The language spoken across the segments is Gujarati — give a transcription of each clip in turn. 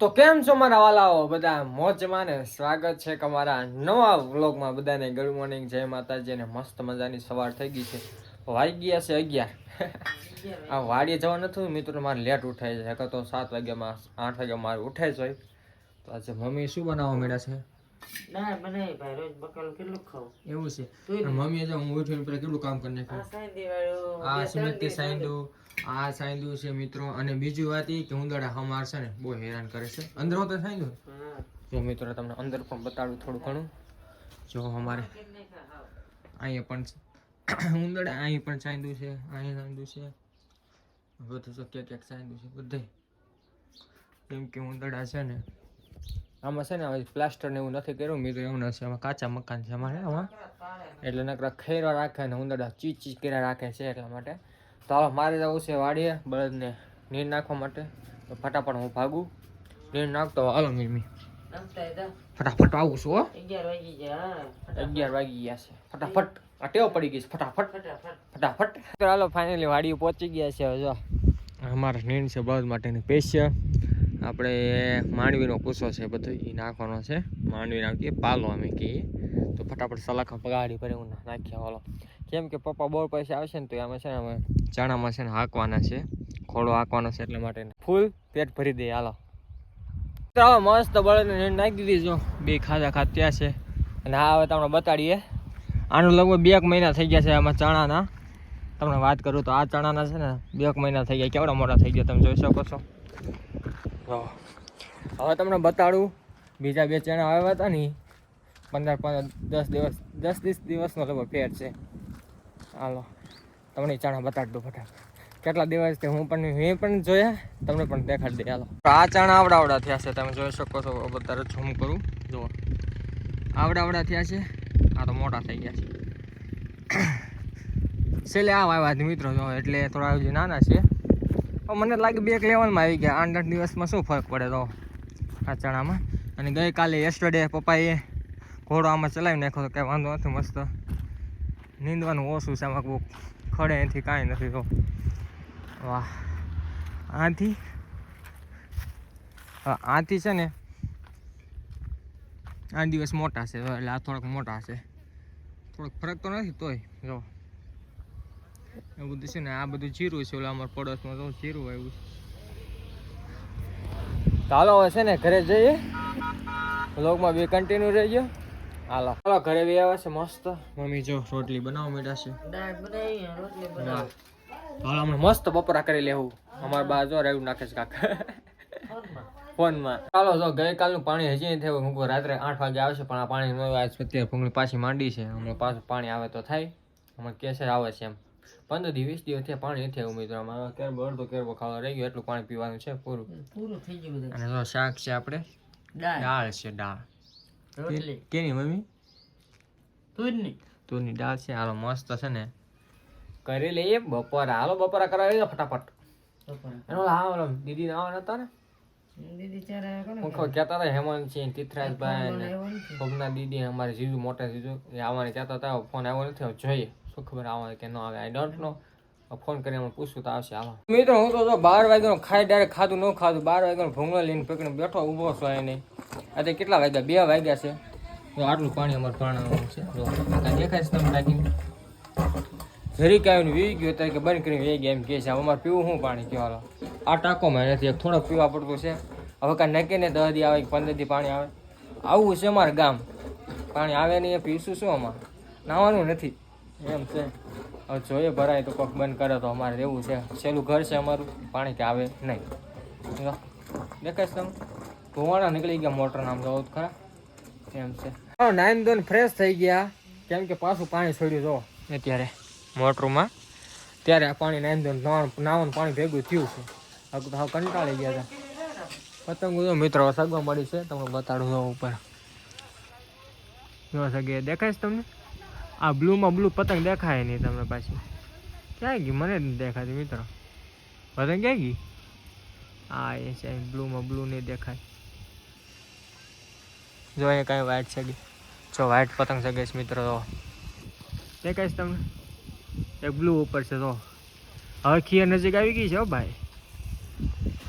તો કેમ છો મારા વાલાઓ? બધા મોજમાં ને સ્વાગત છે કે અમારા નવા વ્લોગમાં. બધાને ગુડ મોર્નિંગ જય માતાજી અને મસ્ત મજાની સવાર થઈ ગઈ છે. વાગી ગયા છે અગિયાર. આ વાડીએ જવા નથી મિત્રો મારે લેટ ઉઠાય છે. તો સાત વાગ્યામાં આઠ વાગ્યા મારે ઉઠે જ હોય તો આજે મમ્મી શું બનાવવા મળ્યા છે? ના બનાવી ભાઈ રોજ બકાલું કેટલું ખાવું? એવું છે. અને મમ્મીએ હું ઉઠીને પેલા કેટલું કામ કરી નાખ્યું? આ સિમેન્ટથી સાંયદું આ સાંયદું છે મિત્રો. અને બીજી વાત એ કે ઉંદરડા હમાર છે ને બહુ હેરાન કરે છે. અંદર તો સાંયદું જો મિત્રો તમને અંદર પણ બતાડું થોડું ઘણું. જો અમારે અહીંયા પણ છે. ઉંદરડા અહીં પણ સાંયદું છે અહીં સાંયદું છે. બધું તો ક્યાંક ક્યાંક છે બધે. કેમ કે ઉંદરડા છે ને આમાં છે ને પ્લાસ્ટર ને એવું નથી કર્યું મિત્રો એવું નથી, આમાં કાચા મકાન છે અમારે, આમાં. એટલે નકરા ખેરા રાખે ને ઉંદરડા ચીચ ચીચ કર્યા રાખે છે એટલા માટે. તો હાલો, મારે જવું છે વાડીએ, બળદને નીર નાખવા માટે. તો ફટાફટ હું ભાગું. નીર નાખતો હાલો મીમી ફટાફટ આવું છું, હો. અગિયાર વાગી ગયા છે. ફટાફટ. ટેવ પડી ગઈ છે. ફટાફટ. ફટાફટ. ચાલો ફાઇનલી વાડી પહોંચી ગયા છે જો. અમારા નીણ છે બળદ માટેની પેશિયા આપણે માંડવીનો કૂસો છે બધો એ નાખવાનો છે. માંડવી નાખીએ, પાલો અમે કહીએ. તો ફટાફટ સલાખા પગાડી પર હું નાખ્યા વાલો કેમ કે પપ્પા બોર પૈસા આવશે ને તો અમે છે ને અમે ચણામાં છે ને હાંકવાના છે. ખોળો હાંકવાનો છે એટલા માટે. ફૂલ પેટ ભરી દઈએ, હાલો. મસ્ત બળદને નાખી દીધી બે ખાધા ખાત્યા છે. અને આ હવે તમને બતાડીએ. આનું લગભગ બે એક મહિના થઈ ગયા છે આમાં ચણાના. તમને વાત કરું તો આ ચણાના છે ને બે એક મહિના થઈ ગયા. કેવડા મોટા થઈ ગયા તમે જોઈ શકો છો. હવે તમને બતાડું, બીજા બે ચણા આવ્યા હતા ને પંદર પંદર દસ દિવસ, દસ વીસ દિવસનો લગભગ ફેર છે. હાલો, તમને ચણા બતાડી દઉં ફટાફટ. કેટલા દિવસથી હું પણ, મેં પણ જોયા, તમને પણ દેખાડી દે, હાલો. આ ચણા આવડા આવડા થયા છે, તમે જોઈ શકો છો વધારે ઝૂમ કરું, જુઓ. આવડા આવડા થયા છે, આ તો મોટા થઈ ગયા છે. છેલ્લે આ આવ્યા મિત્રો જો, એટલે થોડા નાના છે. મને લાગે બે એક લેવલમાં આવી ગયા. આઠ આઠ દિવસમાં શું ફરક પડે તો આ ચણામાં અને ગઈકાલે યસ્ટરડે પપ્પાએ ઘોડો આમાં ચલાવી નાખ્યો તો કાંઈ વાંધો નથી મસ્ત. નીંદવાનું ઓછું છે, આમાં બહુ ખડે એથી કાંઈ નથી તો. વાહ. આથી? આથી છે ને આ દિવસ મોટા છે, એટલે આ થોડાક મોટા છે. થોડોક ફરક તો નથી તોય, જો. એ બધું છે ને આ બધું જીરું છે ઓલા અમારા પડોશમાં તો જીરું આવ્યું છે. ચાલો હવે છે ને ઘરે જઈએ. બ્લોગમાં બે કન્ટિન્યુ રહી ગયો હાલો ચાલો ઘરે બી આવે છે મસ્ત. મમ્મી જો રોટલી બનાવો મીઠા છે હાલો હમણાં મસ્ત બપોરા કરી લેવું. અમારા બા જો રેવું નાખે છે કાકા. ફોનમાં? ચાલો જો ગઈકાલનું પાણી હજી નહીં થયું. હું રાત્રે આઠ વાગે આવશે પણ આ પાણી અત્યારે ભૂંગળી પાછી માંડી છે. હમણાં પાછું પાણી આવે તો થાય. હમણાં કેસર આવે છે એમ. પંદર દી વીસ દિવસ થયા પાણી નથી આવ્યું મિત્રો અમારે કેરબો અડધો કેરબો ખાવા રહી ગયો એટલું પાણી પીવાનું છે પૂરું. પૂરું થઈ ગયું અને તો શાક છે આપણે? દાળ. છે દાળ. કેની મમ્મી? તુરની. તુરની દાળ છે હાલો મસ્ત છે ને. કરી લઈએ બપોરા. હાલો બપોરા કરાવી દો ફટાફટ. એનો હા ઓલો દીદી આવવાના હતા ને દીદી ચારે હું કહેતા હતા ને પગના દીદી અમારે જીજુ મોટા જીજુ એ આવવાની કહેતા હતા ફોન આવ્યો નથી જોઈએ. શું ખબર આવે કે ન આવે આઈ ડોન્ટ નો ફોન કરીને અમે પૂછું તો આવશે આવા મિત્રો હું તો જો બાર વાગ્યાનો ખાઈ ડાયરેક્ટ ખાધું ન ખાધું બાર વાગ્યાનો ભૂંગળો લઈને પકડીને બેઠો ઊભો છો એને. આજે કેટલા વાગ્યા? બે વાગ્યા છે. આટલું પાણી અમારે પાણાનું છે. જો દેખાય છે તમે ટાંકીને? જરીક આવીને વી ગયો ત્યારે કે બંધ કરીને વી ગયા એમ કહે છે. અમારે પીવું શું પાણી? કયો હાલો. આ ટાંકોમાં નથી એક થોડોક પીવા પડતું છે. હવે કાંઈ નક્કી ને દસ દી આવે કે પંદર દી પાણી આવે. આવું છે અમારે ગામ. પાણી આવે નહીં એ પીશું શું અમારે? નાવાનું નથી. એમ છે. હવે જોઈએ ભરાય તો કોક બંધ કરે તો અમારે એવું છે. છેલ્લું ઘર છે અમારું. પાણી કે આવે નહીં. છે તમે ધોવાણા નીકળી ગયા મોટર નામ જોવો ખરા. એમ છે. નાઈન ધોન ફ્રેશ થઈ ગયા. કેમ કે પાછું પાણી છોડ્યું, જો. અત્યારે મોટરમાં. ત્યારે આ પાણી નાઈન ધોન નાવાનું પાણી ભેગું થયું છે. હવે તો કંટાળી ગયા હતા. પતંગો જો મિત્રો સગવા મળી છે. તમને બતાડું જો ઉપર. જો સગે દેખાય છે તમને? આ બ્લુમાં બ્લુ પતંગ દેખાય નહીં તમને પાછી. ક્યાં ગઈ મને દેખાતી મિત્રો. પતંગ ક્યાં ગઈ? હા એ છે બ્લુમાં બ્લુ નહીં દેખાય. જો અહીંયા કાંઈ વ્હાઈટ છે જો વાઇટ પતંગ છે ગઈશ મિત્રો, તો. દેખાય તમને? એક બ્લુ ઉપર છે, તો. હવે ખીર નજીક આવી ગઈ છે ભાઈ.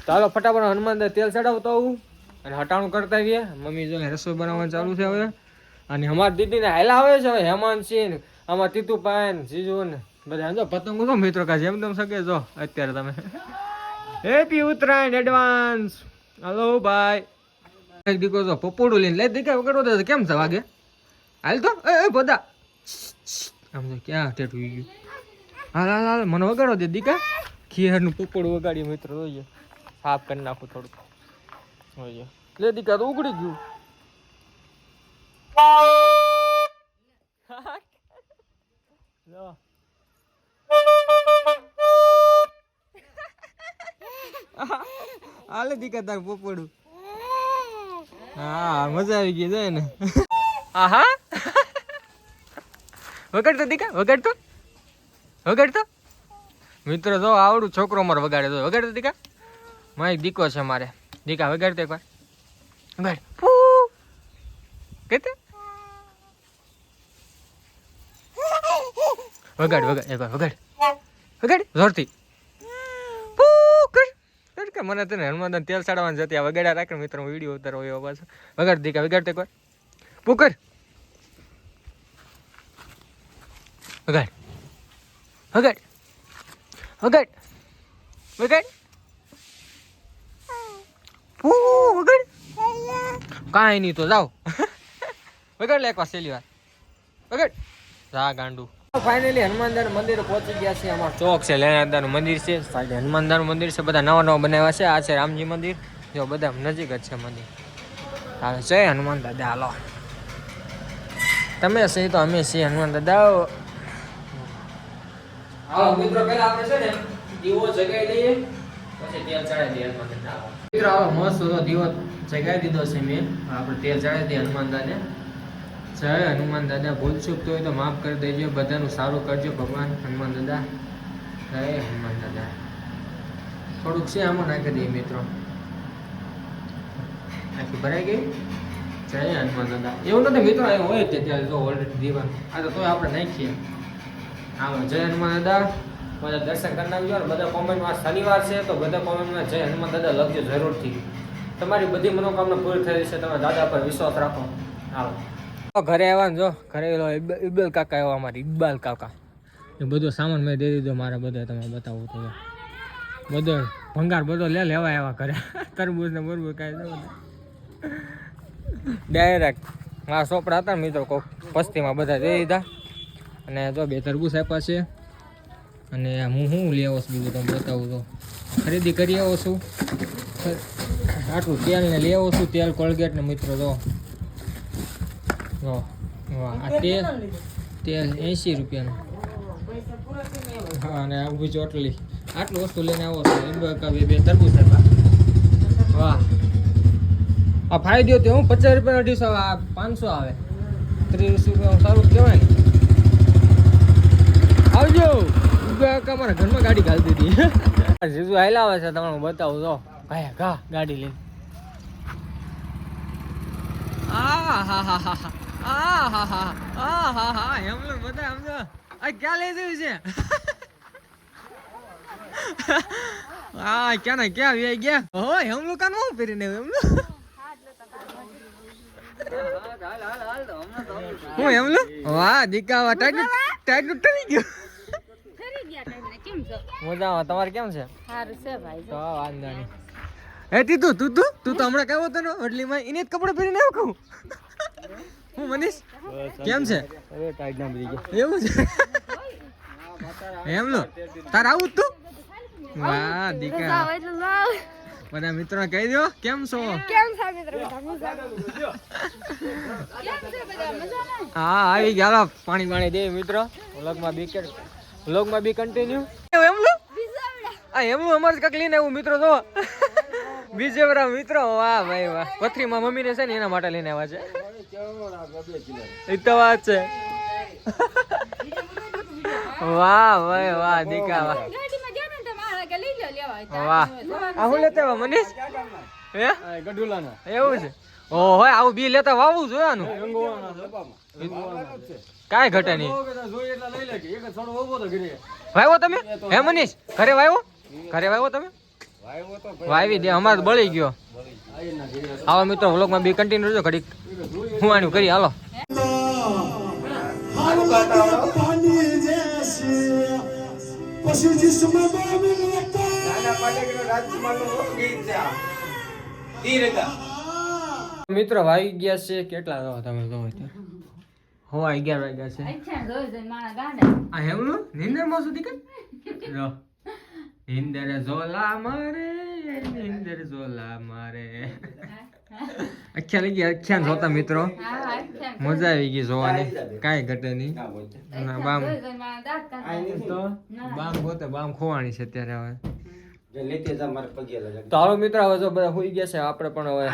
ચાલો ફટાફટ હનુમાન તેલ ચડાવતો આવું અને હટાણું કરતા આવીએ. મમ્મી જો રસોઈ બનાવવાનું ચાલુ છે હવે. અને અમારી દીદીને હેલા આવે છે હેમાંતસિંહ આમાં તીતુભાઈ ને બધા જો, પતંગો તો મિત્રો કા જેમ તેમ શકે, જો, અત્યારે તમે. હેપી ઉત્તરાયણ એડવાન્સ હલો ભાઈ એક દીકરો તો પપોડું લઈને લે દીકા વગર કેમ છે વાગે? હાલ તો? એ બધા. આમ ક્યાં ટેટું ગયું? હાલ હાલ હાલ, મને વગાડો દે, દીકા. ખીરનું પપોડું વગાડીએ, મિત્રો, જોઈએ. સાફ કરી નાખું થોડુંક. જોઈએ. લે, દીકા, તો ઉગડી ગયું. લો. હાલે દીકા તાર પોપડું. હા, મજા આવી ગઈ, જાય ને. આહા. વગાડતો દીકા વગાડતો? વગાડતો? મિત્રો, જો આવડું છોકરો મારે વગાડે તો વગાડતો દીકા મારી દીકો છે મારે દીકા વગાડતો એકવાર. વગાડ. પૂ કેતે વગાડ વગાડ એકવાર વગાડ. વગાડ જોરથી. કે મને તને હનુમાન તેલ ચડાવવાનું જતી આ વગાડ્યા રાખે મિત્રો વીડિયો ઉતારો એવો પાછો. વગાડ દીકા વગાડ તે કોઈ પુકર વગાડ. વગાડ. વગાડ. વગાડ. ફૂ વગાડ. કાંઈ નહીં તો જાઓ. વગાડ લે એક વાર સહેલી વાર. વગાડ. જા ગાંડુ. ફાઇનલી હનુમાનદાર મંદિર પહોંચી ગયા છે અમાર ચોક છે લેનાદારનું મંદિર છે. સાઈડ હનુમાનદારનું મંદિર છે બધા નવા નવા બનાવ્યા છે. આ છે રામજી મંદિર. જો બધા નજીક જ છે મંદિર. હાલો જય હનુમાન દાદા હાલો. તમે સહી તો અમે છીએ હનુમાન દાદા. આવો મિત્રો પહેલા આપણે છે ને દીવો જગાઈ દઈએ પછી તેલ ચડાવી દઈએ હનુમાન દાદા મિત્રો આવો મસ્ત દીવો જગાઈ દીધો છે મેં. આપણે તેલ ચડાવી દઈએ હનુમાન દાદાને જય હનુમાન દાદા, ભૂલ ચૂક હોય તો માફ કરી દેજો, બધાનું સારું કરજો, ભગવાન, હનુમાન દાદા. જય હનુમાન દાદા. થોડુંક છે આમાં નાખી દઈએ મિત્રો. આખી ભરાઈ ગઈ? જય હનુમાન દાદા. એવું નથી મિત્રો એ હોય તે ત્યારે તો ઓલરેડી દીવાનું. આ તો તોય આપણે નાખીએ. આમાં જય હનુમાન દાદા. બધા દર્શન કરી નાખજો ને બધા કોમેન્ટમાં શનિવાર છે તો બધા કોમેન્ટમાં જય હનુમાન દાદા લખજો જરૂરથી. તમારી બધી મનોકામના પૂરી થઈ જશે તમે દાદા પર વિશ્વાસ રાખો. આવો ઘરે આવ્યા ને જો, ઘરે ઇબ્બલ કાકા આવ્યા અમારે ઇબ્બાલ કાકા. એ બધો સામાન મેં દઈ દીધો, મારે બધો તમે બતાવું તો બધો ભંગાર બધો લે, લેવા આવ્યા ઘરે. તરબૂજ ને બરબૂજ કાંઈ ડાયરેક્ટ મારા ચોપડા હતા મિત્રો કોક, પસ્તીમાં બધા દઈ દીધા. અને જો બે તરબૂચ આપ્યા છે. અને હું શું લઈ આવો છું બીજું તમને બતાવું તો. ખરીદી કરી આવો છું. આટલું તેલ ને લઈ આવો છું, તેલ, કોલગેટ ને મિત્રો જો. જો વાહ આ તેલ તેલ એંશી રૂપિયાનું. હા અને આ ઊભી ચોટલી. આટલું વસ્તુ લઈને આવો છો. એમ બે બે તરબૂચ વાહ. આ ફાયદો તો હું પચાસ રૂપિયાનો ડીશ આવે આ પાંચસો આવે. ત્રીસ રૂપિયા સારું કહેવાય ને. આવજો. ઊભા મારા ઘરમાં ગાડી ઘાલી દીધી જીજુ હાલ્યા આવે છે તમને હું બતાવું તો ભાઈ ઘા ગાડી લઈને. આ હા હા હા હા આ હા હા આ હા હા હેમલું બધા સમજો આ ક્યાં લઈ જયું છે? હા ક્યાં ના ક્યાં વ્યાઈ ગયા? હો હેમલું કાન હું પહેરીને એમ હું હેમલું? વાહ દીકા ટાઈટ ટાઈટ ટરી ગયો. મજામાં, તમારે કેમ છે? વાંધો નહીં. એ તીતું તું તું તું તો હમણાં કેવો હતો ને હોટલીમાં એને જ કપડાં પહેરીને આવ્યો હું મનીષ? કેમ છે? એવું છે? એમ લો. તાર આવું તું? વાહ દીકા એટલે બધા મિત્રો કહી દો કેમ છો? કેમ છો મિત્ર બધા? મજા કેમ છે બધા? મજામાં? હા આવી ગયા પાણી પાણી દે મિત્રો. વ્લોગમાં બી વ્લોગમાં બી કન્ટિન્યુ એમ લો? આ એમનું અમારે કાંઈક લઈને આવ્યું મિત્રો જો. બીજે બરા મિત્રો. વાહ ભાઈ વાહ. પથરીમાં મમ્મીને છે ને એના માટે લઈને આવ્યા છે. એ તો વાત છે. વાહ ભાઈ વાહ દીકા વાહ. વાહ. આ હું લેતા આવ્યા મનીષ? હે? એવું છે? ઓહો આવું બી લેતા વાવું જોયાનું કાંઈ ઘટે નહીં. વાવ્યો તમે? હે મનીષ ઘરે વાવ્યો ઘરે વાવ્યો તમે? વાવી દે અમારે તો બળી ગયો. આવો મિત્રો વ્લોગમાં બી કન્ટિન્યુ રહેજો ઘડીક. હું આનું કરી, હાલો. મિત્રો, વાગી ગયા છે. કેટલા રહો તમે જો હું અગિયાર વાગ્યા છે. આ હેમલું નિંદરમાં સુધી કઈ રહો નિંદર ઝોલા મારે, નિંદર ઝોલા મારે. અખ્યા લઈ ગયા અખ્યા જોતા મિત્રો? મજા આવી ગઈ જોવાની. કાંઈ ઘટે નહીં. ના બામ. તો બામ ગોતે બામ ખોવાની છે અત્યારે હવે. તારો મિત્રો હવે જો બધા હોઈ ગયા છે આપણે પણ હવે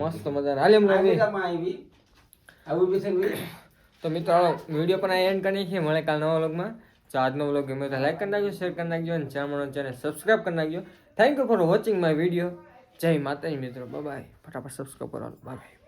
મસ્ત મજા હાલી એમ આઈ રવિ બુજા માં આવી આવું બી છે તો મિત્રો વીડિયો પણ આ એન્ડ કરી નાખીએ. મળે કાલ નવા વ્લોગમાં. તો આજનો વ્લોગ ગમે તો લાઈક કરી નાખજો શેર કરી નાખજો અને ચેનલ ચેનલ સબસ્ક્રાઈબ કરી નાખજો. Thank you for watching my video જય માતાજી મિત્રો બાય ફટાફટ સબસ્ક્રાઈબ કરો બાય